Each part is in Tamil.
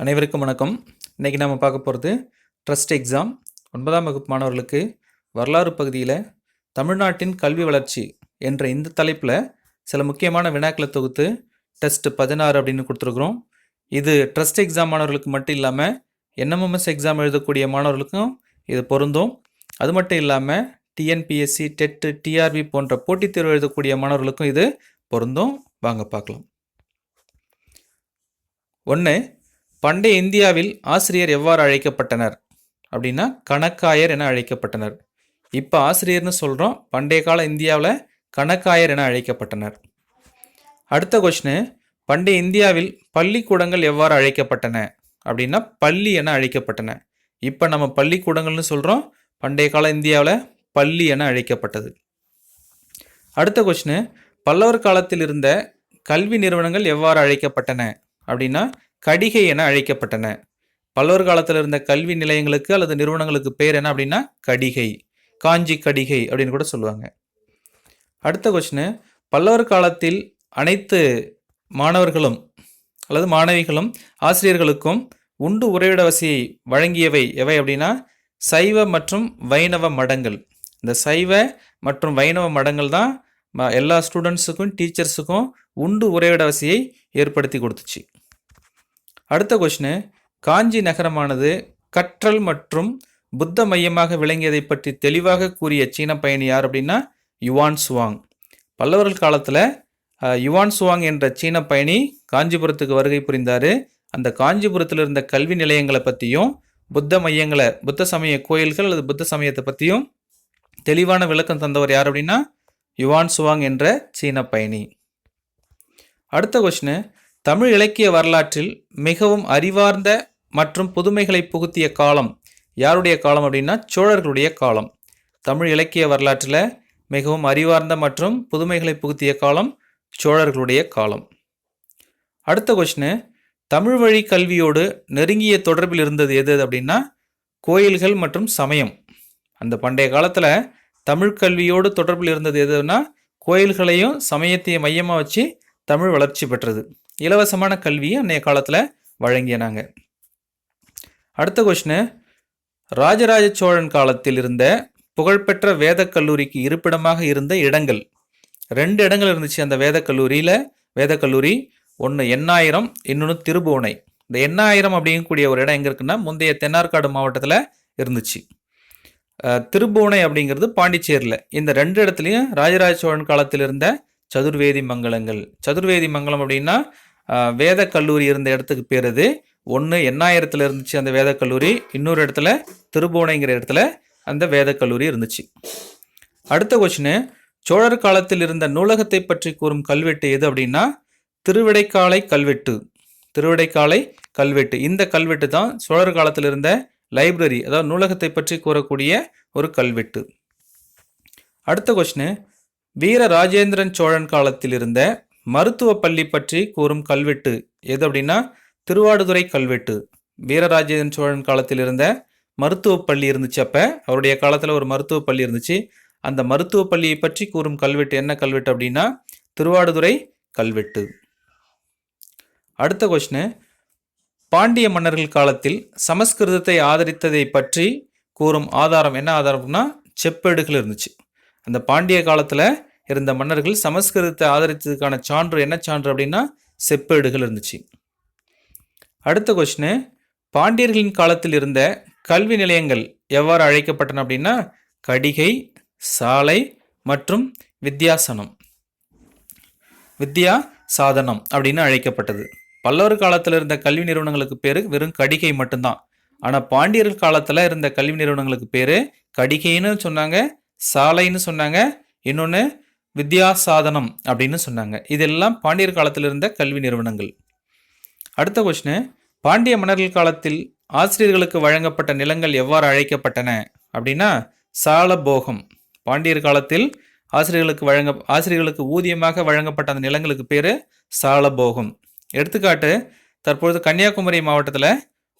அனைவருக்கும் வணக்கம். இன்றைக்கி நம்ம பார்க்க போகிறது ட்ரஸ்ட் எக்ஸாம் ஒன்பதாம் வகுப்பு மாணவர்களுக்கு வரலாறு பகுதியில் தமிழ்நாட்டின் கல்வி வளர்ச்சி என்ற இந்த தலைப்பில் சில முக்கியமான வினாக்களை தொகுத்து டெஸ்ட் பதினாறு அப்படின்னு கொடுத்துருக்குறோம். இது ட்ரஸ்ட் எக்ஸாம் மாணவர்களுக்கு மட்டும் இல்லாமல் என்எம்எம்எஸ் எக்ஸாம் எழுதக்கூடிய மாணவர்களுக்கும் இது பொருந்தும். அது மட்டும் இல்லாமல் டிஎன்பிஎஸ்சி டெட்டு டிஆர்பி போன்ற போட்டித் தேர்வு எழுதக்கூடிய மாணவர்களுக்கும் இது பொருந்தும். வாங்க பார்க்கலாம். ஒன்று பண்டைய இந்தியாவில் ஆசிரியர் எவ்வாறு அழைக்கப்பட்டனர்? அப்படின்னா கணக்காயர் என அழைக்கப்பட்டனர். இப்போ ஆசிரியர்னு சொல்கிறோம் பண்டைய கால இந்தியாவில் கணக்காயர் என அழைக்கப்பட்டனர். அடுத்த கொஷினு பண்டைய இந்தியாவில் பள்ளிக்கூடங்கள் எவ்வாறு அழைக்கப்பட்டன? அப்படின்னா பள்ளி என அழைக்கப்பட்டன. இப்போ நம்ம பள்ளிக்கூடங்கள்னு சொல்கிறோம் பண்டைய கால இந்தியாவில் பள்ளி என அழைக்கப்பட்டது. அடுத்த கொஷினு பல்லவர் காலத்தில் இருந்த கல்வி நிறுவனங்கள் எவ்வாறு அழைக்கப்பட்டன? அப்படின்னா கடிகை என அழைக்கப்பட்டன. பல்லவர் காலத்தில் இருந்த கல்வி நிலையங்களுக்கு அல்லது நிறுவனங்களுக்கு பேர் என்ன அப்படின்னா கடிகை. காஞ்சி கடிகை அப்படின்னு கூட சொல்லுவாங்க. அடுத்த கொஸ்டின் பல்லவர் காலத்தில் அனைத்து மாணவர்களும் அல்லது மாணவிகளும் ஆசிரியர்களுக்கும் உண்டு உறைவிட வசதியை வழங்கியவை எவை அப்படின்னா சைவ மற்றும் வைணவ மடங்கள். இந்த சைவ மற்றும் வைணவ மடங்கள் தான் ம- எல்லா ஸ்டூடெண்ட்ஸுக்கும் டீச்சர்ஸுக்கும் உண்டு உறைவிட வசதியை ஏற்படுத்தி கொடுத்துச்சு. அடுத்த கொஷினு காஞ்சி நகரமானது கற்றல் மற்றும் புத்த மையமாக விளங்கியதை பற்றி தெளிவாக கூறிய சீன பயணி யார் அப்படின்னா யுவான் சுவாங். பல்லவர்கள் காலத்தில் யுவான் சுவாங் என்ற சீன பயணி காஞ்சிபுரத்துக்கு வருகை புரிந்தார். அந்த காஞ்சிபுரத்தில் இருந்த கல்வி நிலையங்களை பற்றியும் புத்த மையங்களை புத்த சமய கோயில்கள் அல்லது புத்த சமயத்தை பற்றியும் தெளிவான விளக்கம் தந்தவர் யார் அப்படின்னா யுவான் சுவாங் என்ற சீன பயணி. அடுத்த கொஷினு தமிழ் இலக்கிய வரலாற்றில் மிகவும் அறிவார்ந்த மற்றும் புதுமைகளை புகுத்திய காலம் யாருடைய காலம் அப்படின்னா சோழர்களுடைய காலம். தமிழ் இலக்கிய வரலாற்றில் மிகவும் அறிவார்ந்த மற்றும் புதுமைகளை புகுத்திய காலம் சோழர்களுடைய காலம். அடுத்த கொஷினு தமிழ் வழி கல்வியோடு நெருங்கிய தொடர்பில் இருந்தது எது அப்படின்னா கோயில்கள் மற்றும் சமயம். அந்த பண்டைய காலத்தில் தமிழ் கல்வியோடு தொடர்பில் இருந்தது எதுனா கோயில்களையும் சமயத்தையும் மையமாக வச்சு தமிழ் வளர்ச்சி பெற்றது. இலவசமான கல்வியை அன்றைய காலத்தில் வழங்கினாங்க அடுத்த கொஷினு ராஜராஜ சோழன் காலத்தில் இருந்த புகழ்பெற்ற வேதக் கல்லூரிக்கு இருப்பிடமாக இருந்த இடங்கள். ரெண்டு இடங்கள் இருந்துச்சு அந்த வேதக் கல்லூரியில். வேத கல்லூரி ஒன்று எண்ணாயிரம் இன்னொன்று திருபுவனை. இந்த எண்ணாயிரம் அப்படிங்கக்கூடிய ஒரு இடம் எங்கே இருக்குன்னா முந்தைய தென்னார்காடு மாவட்டத்தில் இருந்துச்சு. திருபுவனை அப்படிங்கிறது பாண்டிச்சேரியில். இந்த ரெண்டு இடத்துலையும் ராஜராஜ சோழன் காலத்தில் இருந்த சதுர்வேதி மங்கலங்கள். சதுர்வேதி மங்கலம் அப்படின்னா வேத கல்லூரி இருந்த இடத்துக்கு பேர் அது ஒன்று எண்ணாயிரத்தில் இருந்துச்சு அந்த வேத கல்லூரி. இன்னொரு இடத்துல திருபுவனைங்கிற இடத்துல அந்த வேத கல்லூரி இருந்துச்சு. அடுத்த கொஸ்டின் சோழர் காலத்தில் இருந்த நூலகத்தை பற்றி கூறும் கல்வெட்டு எது அப்படின்னா திருவிடைக்காலை கல்வெட்டு. திருவிடைக்காலை கல்வெட்டு. இந்த கல்வெட்டு தான் சோழர் காலத்தில் இருந்த லைப்ரரி அதாவது நூலகத்தை பற்றி கூறக்கூடிய ஒரு கல்வெட்டு. அடுத்த கொஸ்டின் வீர ராஜேந்திரன் சோழன் காலத்தில் இருந்த மருத்துவ பள்ளி பற்றி கூறும் கல்வெட்டு எது அப்படின்னா திருவாடுதுறை கல்வெட்டு. வீரராஜேந்திரன் சோழன் காலத்தில் இருந்த மருத்துவ பள்ளி இருந்துச்சு அப்போ. அவருடைய காலத்தில் ஒரு மருத்துவ பள்ளி இருந்துச்சு. அந்த மருத்துவ பள்ளியை பற்றி கூறும் கல்வெட்டு என்ன கல்வெட்டு அப்படின்னா திருவாடுதுறை கல்வெட்டு. அடுத்த கொஸ்டின் பாண்டிய மன்னர்கள் காலத்தில் சமஸ்கிருதத்தை ஆதரித்ததை பற்றி கூறும் ஆதாரம் என்ன ஆதாரம்னா செப்பேடுகள் இருந்துச்சு. அந்த பாண்டிய காலத்தில் இருந்த மன்னர்கள் சமஸ்கிருதத்தை ஆதரித்ததுக்கான சான்று என்ன சான்று அப்படின்னா செப்பேடுகள் இருந்துச்சு. அடுத்த கொஸ்டின் பாண்டியர்களின் காலத்தில் இருந்த கல்வி நிலையங்கள் எவ்வாறு அழைக்கப்பட்டன அப்படின்னா கடிகை சாலை மற்றும் வித்யாசனம். வித்யா சாதனம் அப்படின்னு அழைக்கப்பட்டது. பல்லவர் காலத்தில் இருந்த கல்வி நிறுவனங்களுக்கு பேர் வெறும் கடிகை மட்டும்தான். ஆனால் பாண்டியர்கள் காலத்தில் இருந்த கல்வி நிறுவனங்களுக்கு பேர் கடிகைன்னு சொன்னாங்க சாலைன்னு சொன்னாங்க இன்னொன்று வித்யா சாதனம் அப்படின்னு சொன்னாங்க. இதெல்லாம் பாண்டியர் காலத்தில் இருந்த கல்வி நிறுவனங்கள். அடுத்த கொஷினு பாண்டிய மன்னர்கள் காலத்தில் ஆசிரியர்களுக்கு வழங்கப்பட்ட நிலங்கள் எவ்வாறு அழைக்கப்பட்டன? அப்படின்னா சாலபோகம். பாண்டியர் காலத்தில் ஆசிரியர்களுக்கு வழங்க ஆசிரியர்களுக்கு ஊதியமாக வழங்கப்பட்ட அந்த நிலங்களுக்கு பேர் சாலபோகம். எடுத்துக்காட்டு தற்பொழுது கன்னியாகுமரி மாவட்டத்தில்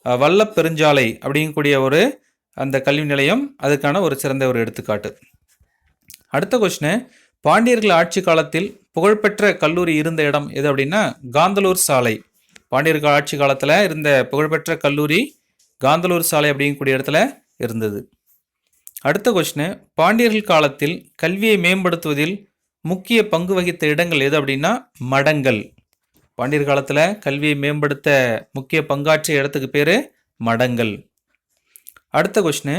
வல்ல வல்லப்பெருஞ்சாலை அப்படிங்கக்கூடிய ஒரு அந்த கல்வி நிலையம் அதுக்கான ஒரு சிறந்த ஒரு எடுத்துக்காட்டு. அடுத்த கொஷினு பாண்டியர்கள் ஆட்சி காலத்தில் புகழ்பெற்ற கல்லூரி இருந்த இடம் எது அப்படின்னா காந்தலூர் சாலை. பாண்டியர்கள் ஆட்சி காலத்தில் இருந்த புகழ்பெற்ற கல்லூரி காந்தலூர் சாலை அப்படிங்கக்கூடிய இடத்துல இருந்தது. அடுத்த கொஷினு பாண்டியர்கள் காலத்தில் கல்வியை மேம்படுத்துவதில் முக்கிய பங்கு வகித்த இடங்கள் எது அப்படின்னா மடங்கள். பாண்டியர் காலத்தில் கல்வியை மேம்படுத்த முக்கிய பங்காற்றிய இடத்துக்கு பேர் மடங்கள். அடுத்த கொஷினு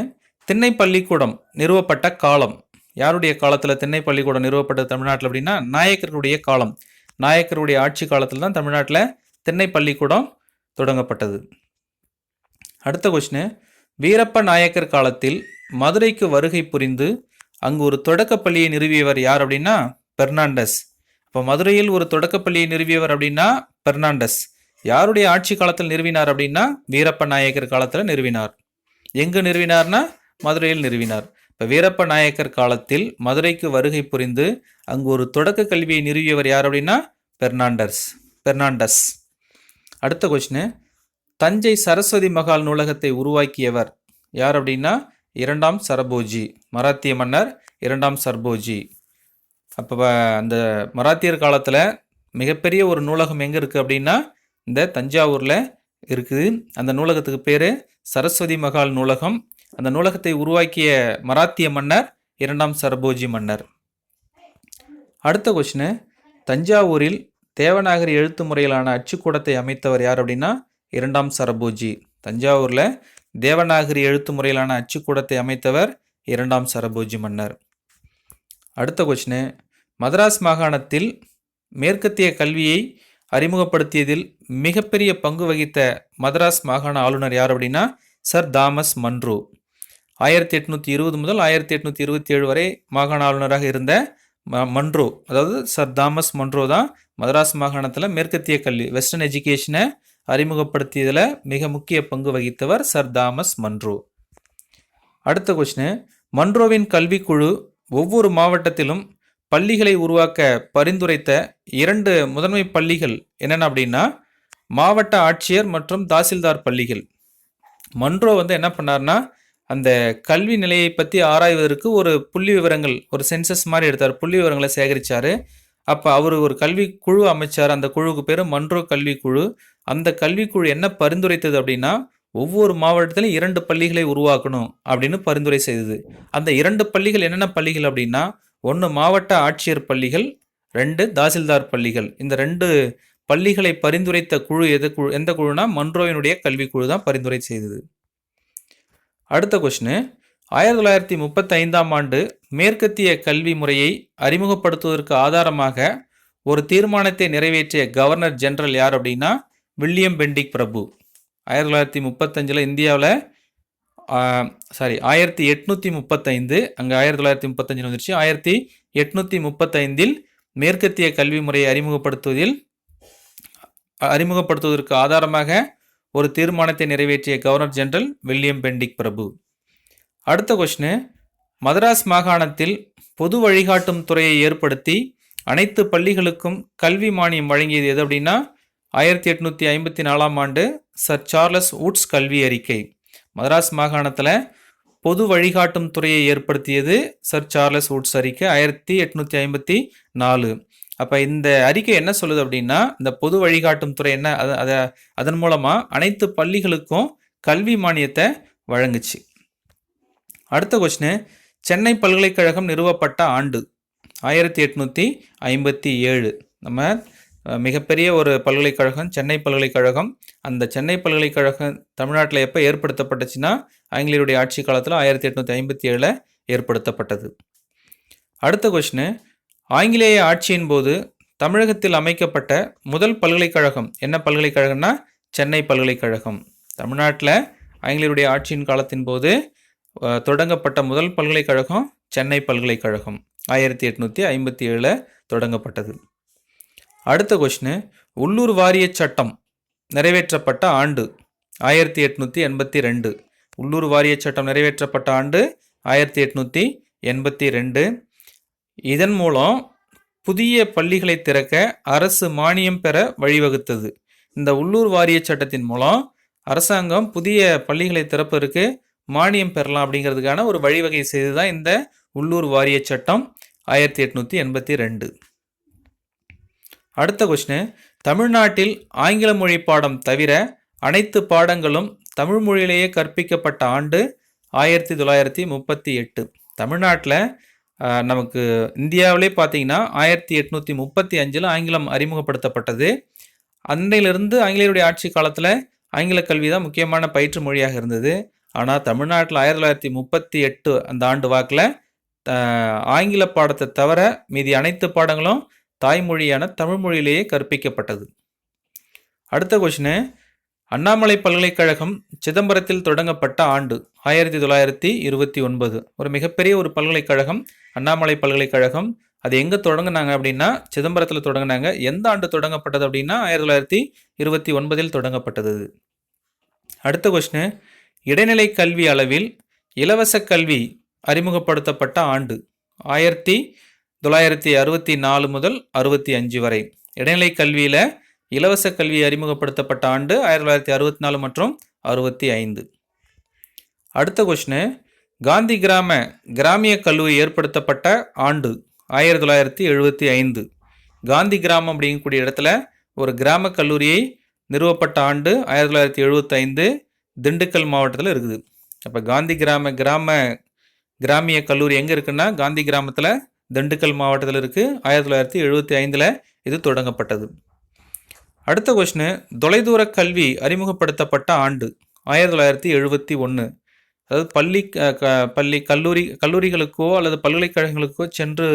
திண்ணை பள்ளிக்கூடம் நிறுவப்பட்ட காலம். யாருடைய காலத்தில் திண்ணை பள்ளிக்கூடம் நிறுவப்பட்ட தமிழ்நாட்டில் அப்படின்னா நாயக்கருடைய காலம். நாயக்கருடைய ஆட்சி காலத்தில் தான் தமிழ்நாட்டில் திண்ணை பள்ளிக்கூடம் தொடங்கப்பட்டது. அடுத்த கொஸ்டின் வீரப்ப நாயக்கர் காலத்தில் மதுரைக்கு வருகை புரிந்து அங்கு ஒரு தொடக்கப்பள்ளியை நிறுவியவர் யார் அப்படின்னா பெர்னாண்டஸ். இப்போ மதுரையில் ஒரு தொடக்கப்பள்ளியை நிறுவியவர் அப்படின்னா பெர்னாண்டஸ். யாருடைய ஆட்சி காலத்தில் நிறுவினார் அப்படின்னா வீரப்ப நாயக்கர் காலத்தில் நிறுவினார். எங்கு நிறுவினார்னா? மதுரையில் நிறுவினார். வீரப்ப நாயக்கர் காலத்தில் மதுரைக்கு வருகை புரிந்து அங்கு ஒரு தொடக்க கல்வியை நிறுவியவர் யார் அப்படின்னா பெர்னாண்டர்ஸ் பெர்னாண்டஸ். அடுத்த கொஸ்டின் தஞ்சை சரஸ்வதி மகால் நூலகத்தை உருவாக்கியவர் யார் அப்படின்னா இரண்டாம் சரபோஜி மராத்திய மன்னர் இரண்டாம் சர்போஜி. அப்போ அந்த மராத்தியர் காலத்தில் மிகப்பெரிய ஒரு நூலகம் எங்கே இருக்குது அப்படின்னா இந்த தஞ்சாவூரில் இருக்குது. அந்த நூலகத்துக்கு பேர் சரஸ்வதி மகால் நூலகம் அந்த நூலகத்தை உருவாக்கிய மராத்திய மன்னர் இரண்டாம் சரபோஜி மன்னர். அடுத்த கொஷினு தஞ்சாவூரில் தேவநாகரி எழுத்து முறையிலான அச்சுக்கூடத்தை அமைத்தவர் யார் அப்படின்னா இரண்டாம் சரபோஜி. தஞ்சாவூரில் தேவநாகரி எழுத்து முறையிலான அச்சுக்கூடத்தை அமைத்தவர் இரண்டாம் சரபோஜி மன்னர். அடுத்த கொஷினு மதராஸ் மாகாணத்தில் மேற்கத்திய கல்வியை அறிமுகப்படுத்தியதில் மிகப்பெரிய பங்கு வகித்த மதராஸ் மாகாண ஆளுநர் யார் அப்படின்னா சர் தாமஸ் மன்ரூ ஆயிரத்தி எட்நூற்றி இருபது முதல் ஆயிரத்தி எட்நூற்றி இருபத்தி ஏழு வரை மாகாண ஆளுநராக இருந்த ம- மன்ரோ அதாவது சர் தாமஸ் மன்ரோ தான் மதராஸ் மாகாணத்தில் மேற்கத்திய கல்வி வெஸ்டர்ன் எஜுகேஷனை அறிமுகப்படுத்தியதில் மிக முக்கிய பங்கு வகித்தவர் சர் தாமஸ் மன்ரோ அடுத்த கொஸ்டின் மன்ரோவின் கல்விக்குழு ஒவ்வொரு மாவட்டத்திலும் பள்ளிகளை உருவாக்க பரிந்துரைத்த இரண்டு முதன்மை பள்ளிகள் என்னென்ன அப்படின்னா மாவட்ட ஆட்சியர் மற்றும் தாசில்தார் பள்ளிகள். மன்றோ வந்து என்ன பண்ணார்னா அந்த கல்வி நிலையை பற்றி ஆராய்வதற்கு ஒரு புள்ளி விவரங்கள் ஒரு சென்சஸ் மாதிரி எடுத்தார். புள்ளி விவரங்களை சேகரித்தார் அப்போ அவர் ஒரு கல்வி குழு அமைச்சார். அந்த குழுவுக்கு பேர் மன்றோ கல்விக்குழு. அந்த கல்விக்குழு என்ன பரிந்துரைத்தது அப்படின்னா ஒவ்வொரு மாவட்டத்திலும் இரண்டு பள்ளிகளை உருவாக்கணும் அப்படின்னு பரிந்துரை செய்தது. அந்த இரண்டு பள்ளிகள் என்னென்ன பள்ளிகள் அப்படின்னா ஒன்று மாவட்ட ஆட்சியர் பள்ளிகள் ரெண்டு தாசில்தார் பள்ளிகள். இந்த ரெண்டு பள்ளிகளை பரிந்துரைத்த குழு எது குழு எந்த குழுனா மன்றோவினுடைய கல்விக்குழு தான் பரிந்துரை செய்தது. அடுத்த கொஷினு ஆயிரத்தி தொள்ளாயிரத்தி முப்பத்தைந்தாம் ஆண்டு மேற்கத்திய கல்வி முறையை அறிமுகப்படுத்துவதற்கு ஆதாரமாக ஒரு தீர்மானத்தை நிறைவேற்றிய கவர்னர் ஜெனரல் யார் அப்படின்னா வில்லியம் பெண்டிக் பிரபு. ஆயிரத்தி தொள்ளாயிரத்தி முப்பத்தஞ்சில் இந்தியாவில் சாரி ஆயிரத்தி எட்நூற்றி முப்பத்தைந்து அங்கே ஆயிரத்தி தொள்ளாயிரத்தி முப்பத்தஞ்சில் வந்துருச்சு. ஆயிரத்தி எட்நூற்றி முப்பத்தைந்தில் மேற்கத்திய கல்வி முறையை அறிமுகப்படுத்துவதில் அறிமுகப்படுத்துவதற்கு ஆதாரமாக ஒரு தீர்மானத்தை நிறைவேற்றிய கவர்னர் ஜெனரல் வில்லியம் பெண்டிக் பிரபு. அடுத்த கொஸ்டின் மதராஸ் மாகாணத்தில் பொது வழிகாட்டும் துறையை ஏற்படுத்தி அனைத்து பள்ளிகளுக்கும் கல்வி மானியம் வழங்கியது எது அப்படின்னா ஆயிரத்தி எட்நூற்றி ஐம்பத்தி நாலாம் ஆண்டு சர் சார்லஸ் வுட்ஸ் கல்வி அறிக்கை. மதராஸ் மாகாணத்தில் பொது வழிகாட்டும் துறையை ஏற்படுத்தியது சர் சார்லஸ் வுட்ஸ் அறிக்கை ஆயிரத்தி எட்நூற்றி ஐம்பத்தி நாலு. அப்போ இந்த அறிக்கை என்ன சொல்லுது அப்படின்னா இந்த பொது வழிகாட்டும் துறை என்ன அதை அதை அதன் மூலமாக அனைத்து பள்ளிகளுக்கும் கல்வி மானியத்தை வழங்குச்சு. அடுத்த கொஸ்டின் சென்னை பல்கலைக்கழகம் நிறுவப்பட்ட ஆண்டு ஆயிரத்தி எட்நூற்றி ஐம்பத்தி ஏழு. நம்ம மிகப்பெரிய ஒரு பல்கலைக்கழகம் சென்னை பல்கலைக்கழகம் அந்த சென்னை பல்கலைக்கழகம் தமிழ்நாட்டில் எப்போ ஏற்படுத்தப்பட்டுச்சுன்னா ஆங்கிலேயருடைய ஆட்சி காலத்தில் ஆயிரத்தி எட்நூற்றி ஐம்பத்தி ஏழில் ஏற்படுத்தப்பட்டது. அடுத்த கொஸ்டின் ஆங்கிலேய ஆட்சியின் போது தமிழகத்தில் அமைக்கப்பட்ட முதல் பல்கலைக்கழகம் என்ன பல்கலைக்கழகம்னா? சென்னை பல்கலைக்கழகம். தமிழ்நாட்டில் ஆங்கிலேயருடைய ஆட்சியின் காலத்தின் போது தொடங்கப்பட்ட முதல் பல்கலைக்கழகம் சென்னை பல்கலைக்கழகம். ஆயிரத்தி எட்நூற்றி ஐம்பத்தி ஏழில் தொடங்கப்பட்டது. அடுத்த கொஸ்டின் உள்ளூர் வாரிய சட்டம் நிறைவேற்றப்பட்ட ஆண்டு ஆயிரத்தி எட்நூற்றி எண்பத்தி ரெண்டு. உள்ளூர் வாரிய சட்டம் நிறைவேற்றப்பட்ட ஆண்டு ஆயிரத்தி எட்நூற்றி எண்பத்தி ரெண்டு. இதன் மூலம் புதிய பள்ளிகளை திறக்க அரசு மானியம் பெற வழிவகுத்தது. இந்த உள்ளூர் வாரிய சட்டத்தின் மூலம் அரசாங்கம் புதிய பள்ளிகளை திறப்பதற்கு மானியம் பெறலாம் அப்படிங்கிறதுக்கான ஒரு வழிவகை செய்து தான் இந்த உள்ளூர் வாரிய சட்டம் ஆயிரத்தி எட்நூற்றி எண்பத்தி ரெண்டு. அடுத்த கொஸ்டின் தமிழ்நாட்டில் ஆங்கில மொழி பாடம் தவிர அனைத்து பாடங்களும் தமிழ் மொழியிலேயே கற்பிக்கப்பட்ட ஆண்டு ஆயிரத்தி தொள்ளாயிரத்தி முப்பத்தி எட்டு. தமிழ்நாட்டில் நமக்கு இந்தியாவிலே பார்த்தீங்கன்னா ஆயிரத்தி எட்நூற்றி முப்பத்தி அஞ்சில் ஆங்கிலம் அறிமுகப்படுத்தப்பட்டது. அன்னையிலிருந்து ஆங்கிலேயருடைய ஆட்சி காலத்தில் ஆங்கில கல்வி தான் முக்கியமான பயிற்று மொழியாக இருந்தது. ஆனால் தமிழ்நாட்டில் ஆயிரத்தி தொள்ளாயிரத்தி முப்பத்தி எட்டு அந்த ஆண்டு வாக்கில் ஆங்கில பாடத்தை தவிர மீதி அனைத்து பாடங்களும் தாய்மொழியான தமிழ் மொழியிலேயே கற்பிக்கப்பட்டது. அடுத்த கொஷினு அண்ணாமலை பல்கலைக்கழகம் சிதம்பரத்தில் தொடங்கப்பட்ட ஆண்டு ஆயிரத்தி தொள்ளாயிரத்தி இருபத்தி ஒன்பது. ஒரு மிகப்பெரிய ஒரு பல்கலைக்கழகம் அண்ணாமலை பல்கலைக்கழகம். அது எங்கே தொடங்கினாங்க அப்படின்னா சிதம்பரத்தில் தொடங்கினாங்க. எந்த ஆண்டு தொடங்கப்பட்டது அப்படின்னா ஆயிரத்தி தொள்ளாயிரத்தி இருபத்தி ஒன்பதில் தொடங்கப்பட்டது அடுத்த கொஸ்டின் இடைநிலை கல்வி அளவில் இலவச கல்வி அறிமுகப்படுத்தப்பட்ட ஆண்டு ஆயிரத்தி தொள்ளாயிரத்தி அறுபத்தி நாலு முதல் அறுபத்தி அஞ்சு வரை. இடைநிலை கல்வியில் இலவச கல்வி அறிமுகப்படுத்தப்பட்ட ஆண்டு ஆயிரத்தி தொள்ளாயிரத்தி அறுபத்தி நாலு மற்றும் அறுபத்தி ஐந்து. அடுத்த கொஷினு காந்தி கிராம கிராமிய கல்லூரி ஏற்படுத்தப்பட்ட ஆண்டு ஆயிரத்தி தொள்ளாயிரத்தி எழுபத்தி ஐந்து. காந்தி கிராமம் அப்படிங்கக்கூடிய இடத்துல ஒரு கிராம கல்லூரியை நிறுவப்பட்ட ஆண்டு ஆயிரத்தி தொள்ளாயிரத்தி எழுபத்தைந்து திண்டுக்கல் மாவட்டத்தில் இருக்குது. அப்போ காந்தி கிராம கிராம கிராமிய கல்லூரி எங்கே இருக்குன்னா காந்தி கிராமத்தில் திண்டுக்கல் மாவட்டத்தில் இருக்குது ஆயிரத்தி தொள்ளாயிரத்தி எழுபத்தி ஐந்தில் இது தொடங்கப்பட்டது. அடுத்த கொஷினு தொலைதூர கல்வி அறிமுகப்படுத்தப்பட்ட ஆண்டு ஆயிரத்தி தொள்ளாயிரத்தி எழுபத்தி ஒன்று அதாவது பள்ளி பள்ளி கல்லூரி கல்லூரிகளுக்கோ அல்லது பல்கலைக்கழகங்களுக்கோ சென்று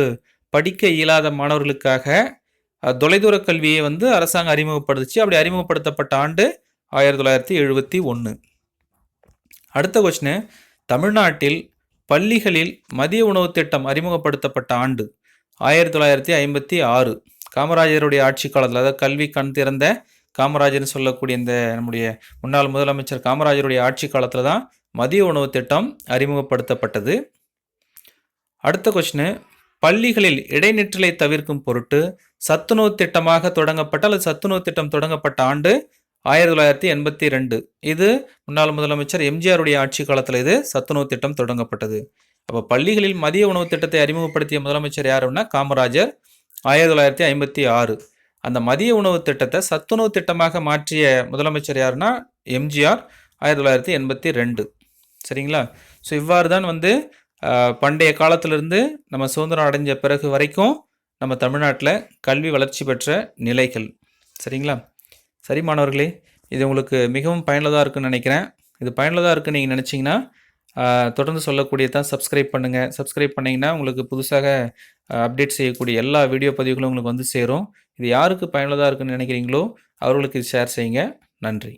படிக்க இயலாத மாணவர்களுக்காக தொலைதூர கல்வியை வந்து அரசாங்கம் அறிமுகப்படுத்துச்சு. அப்படி அறிமுகப்படுத்தப்பட்ட ஆண்டு ஆயிரத்தி தொள்ளாயிரத்தி எழுபத்தி ஒன்று அடுத்த கொஸ்டின் தமிழ்நாட்டில் பள்ளிகளில் மதிய உணவு திட்டம் அறிமுகப்படுத்தப்பட்ட ஆண்டு ஆயிரத்தி தொள்ளாயிரத்தி ஐம்பத்தி ஆறு. காமராஜருடைய ஆட்சி காலத்தில் அதாவது கல்வி கண் திறந்த காமராஜர்னு சொல்லக்கூடிய இந்த நம்முடைய முன்னாள் முதலமைச்சர் காமராஜருடைய ஆட்சி காலத்தில் தான் மதிய உணவு திட்டம் அறிமுகப்படுத்தப்பட்டது. அடுத்த கொஸ்டின் பள்ளிகளில் இடைநிற்றலை தவிர்க்கும் பொருட்டு சத்துணவு திட்டமாக தொடங்கப்பட்ட அல்லது சத்துணவு திட்டம் தொடங்கப்பட்ட ஆண்டு ஆயிரத்தி தொள்ளாயிரத்தி எண்பத்தி ரெண்டு. இது முன்னாள் முதலமைச்சர் எம்ஜிஆருடைய ஆட்சி காலத்தில் இது சத்துணவு திட்டம் தொடங்கப்பட்டது. அப்போ பள்ளிகளில் மதிய உணவு திட்டத்தை அறிமுகப்படுத்திய முதலமைச்சர் யாருன்னா காமராஜர். ஆயிரத்தி தொள்ளாயிரத்தி ஐம்பத்தி ஆறு. அந்த மதிய உணவு திட்டத்தை சத்துணவு திட்டமாக மாற்றிய முதலமைச்சர் யாருன்னா எம்ஜிஆர் ஆயிரத்தி தொள்ளாயிரத்தி எண்பத்தி ரெண்டு. சரிங்களா? ஸோ இவ்வாறு தான் வந்து பண்டைய காலத்திலிருந்து நம்ம சுதந்திரம் அடைஞ்ச பிறகு வரைக்கும் நம்ம தமிழ்நாட்டில் கல்வி வளர்ச்சி பெற்ற நிலைகள். சரிங்களா? சரி மாணவர்களே இது உங்களுக்கு மிகவும் பயனுள்ளதாக இருக்குன்னு நினைக்கிறேன். இது பயனுள்ளதாக இருக்குன்னு நீங்கள் நினச்சிங்கன்னா தொடர்ந்து சொல்லக்கூடியதான் சப்ஸ்கிரைப் பண்ணுங்கள் சப்ஸ்கிரைப் பண்ணிங்கன்னா உங்களுக்கு புதுசாக அப்டேட் செய்யக்கூடிய எல்லா வீடியோ பதிவுகளும் உங்களுக்கு வந்து சேரும். இது யாருக்கு பயனுள்ளதாக இருக்குன்னு நினைக்கிறீங்களோ அவர்களுக்கு ஷேர் செய்யுங்க. நன்றி.